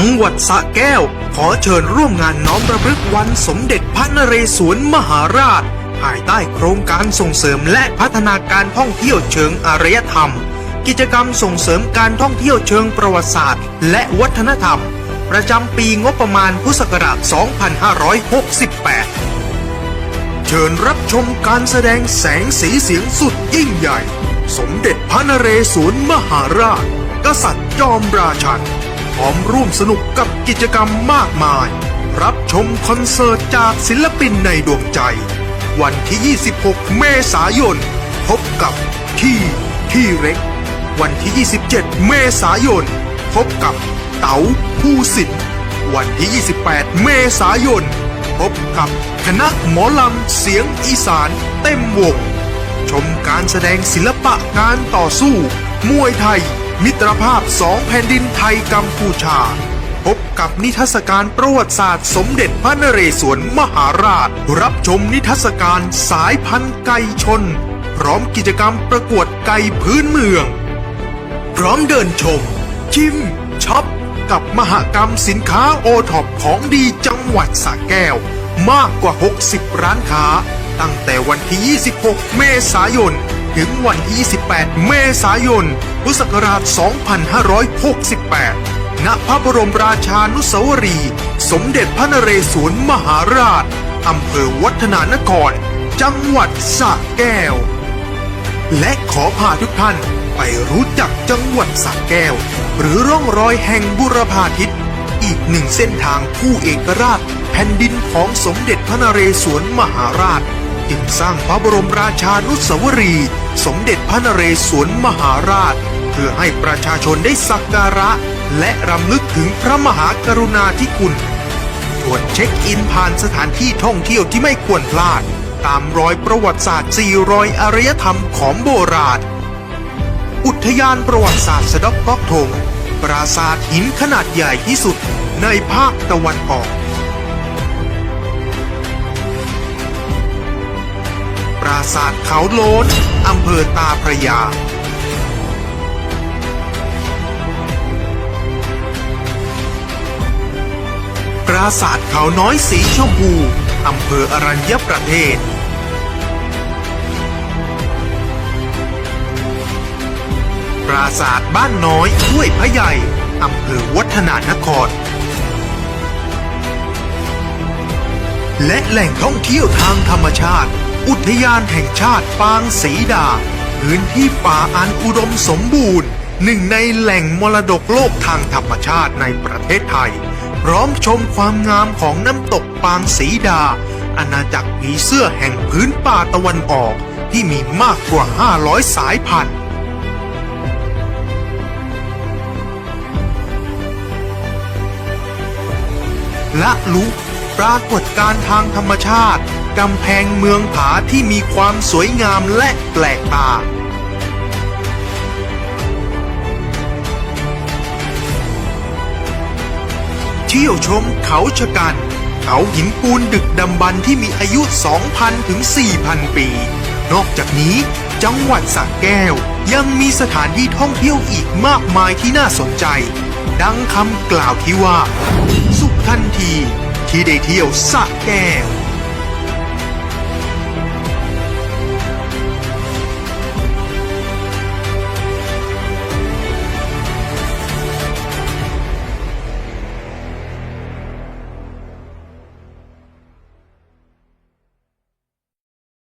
จังหวัดสระแก้ว ขอเชิญร่วมงานน้อมรำลึกวันสมเด็จพระนเรศวรมหาราช ภายใต้โครงการส่งเสริมและพัฒนาการท่องเที่ยวเชิงอารยธรรม กิจกรรมส่งเสริมการท่องเที่ยวเชิงประวัติศาสตร์ และวัฒนธรรม ประจำปีงบประมาณพุทธศักราช 2568เชิญรับชมการแสดงแสงสีเสียงสุดยิ่งใหญ่ สมเด็จพระนเรศวรมหาราช กษัตริย์จอมราชัน พร้อมร่วมสนุกกับกิจกรรมมากมาย รับชมคอนเสิร์ตจากศิลปินในดวงใจ วันที่ 26 เมษายน พบกับที่ที่เร็ก วันที่ 27 เมษายน พบกับเต๋าผู้สิทธิ์วันที่ 28 เมษายน พบกับคณะหมอลำเสียงอีสานเต็มวง ชมการแสดงศิลปะการต่อสู้ มวยไทย มิตรภาพสองแผ่นดินไทยกัมพูชา พบกับนิทรรศการประวัติศาสตร์สมเด็จพระนเรศวรมหาราช รับชมนิทรรศการสายพันธุ์ไก่ชน พร้อมกิจกรรมประกวดไก่พื้นเมือง พร้อมเดินชม ชิมช็อปกับมหกรรมสินค้าโอท็อปของดีจังหวัดสระแก้ว มากกว่า 60 ร้านค้า ตั้งแต่วันที่ 26 เมษายน ถึงวันที่28 เมษายน พุทธศักราช 2568 ณ พระบรมราชานุสาวรีย์สมเด็จพระนเรศวรมหาราช อำเภอวัฒนานคร จังหวัดสระแก้ว และขอพาทุกท่านไปรู้จักจังหวัดสระแก้ว หรือร่องรอยแห่งบุรพาทิตอีกหนึ่งเส้นทางคู่เอกราช แผ่นดินของสมเด็จพระนเรศวรมหาราช จึงสร้างพระบรมราชานุสาวรีย์สมเด็จพระนเรศวรมหาราช เพื่อให้ประชาชนได้สักการะ และรำลึกถึงพระมหากรุณาธิคุณชวนเช็คอินผ่านสถานที่ท่องเที่ยวที่ไม่ควรพลาด ตามรอยประวัติศาสตร์สี่รอยอารยธรรมของโบราณ อุทยานประวัติศาสตร์สะดอกก๊อกทงปราสาทหินขนาดใหญ่ที่สุดในภาคตะวันออก สาทเขาโลนอำเภอตาพระยา ปราสาทเขาน้อยสีชมพูอำเภออรัญญประเทศ ปราสาทบ้านน้อยห้วยพระใหญ่อำเภอวัฒนานครและแหล่งท่องเที่ยวทางธรรมชาติ อุทยานแห่งชาติปางศรีดา พื้นที่ป่าอันอุดมสมบูรณ์ หนึ่งในแหล่งมรดกโลกทางธรรมชาติในประเทศไทย พร้อมชมความงามของน้ำตกปางศรีดา อาณาจักรผีเสื้อแห่งพื้นป่าตะวันออกที่มีมากกว่า 500 สายพันธุ์และลุปรากฏการทางธรรมชาติกำแพงเมืองผาที่มีความสวยงามและแปลกตา เที่ยวชมเขาชะกัน เขาหินปูนดึกดำบรรที่มีอายุ 2,000 ถึง 4,000 ปี นอกจากนี้จังหวัดสระแก้วยังมีสถานที่ท่องเที่ยวอีกมากมายที่น่าสนใจ ดังคำกล่าวที่ว่า สุขทันทีที่ได้เที่ยวสระแก้ว